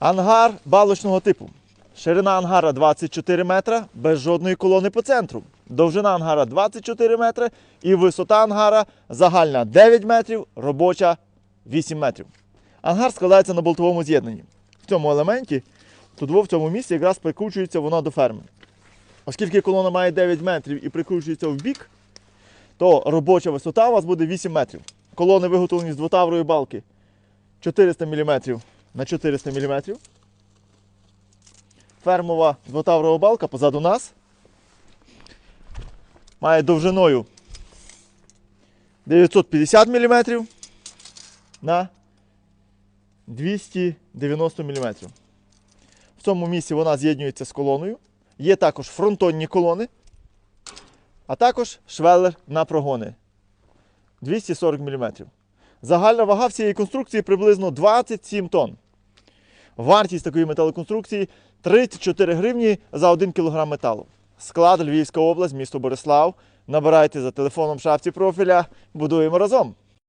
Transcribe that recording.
Ангар балочного типу. Ширина ангара 24 метра без жодної колони по центру. Довжина ангара 24 метри і висота ангара загальна 9 метрів, робоча 8 метрів. Ангар складається на болтовому з'єднанні. В цьому елементі, тут в цьому місці якраз прикручується воно до ферми. Оскільки колона має 9 метрів і прикручується в бік, то робоча висота у вас буде 8 метрів. Колони виготовлені з двотаврої балки 400 мм на 400 мм. Фермова двотаврова балка позаду нас. Має довжиною 950 мм на 290 мм. В цьому місці вона з'єднується з колоною. Є також фронтонні колони, а також швеллер на прогони 240 мм. Загальна вага всієї конструкції приблизно 27 тонн. Вартість такої металоконструкції 34 гривні за 1 кг металу. Склад Львівська область, місто Борислав. Набирайте за телефоном в шапці профіля. Будуємо разом.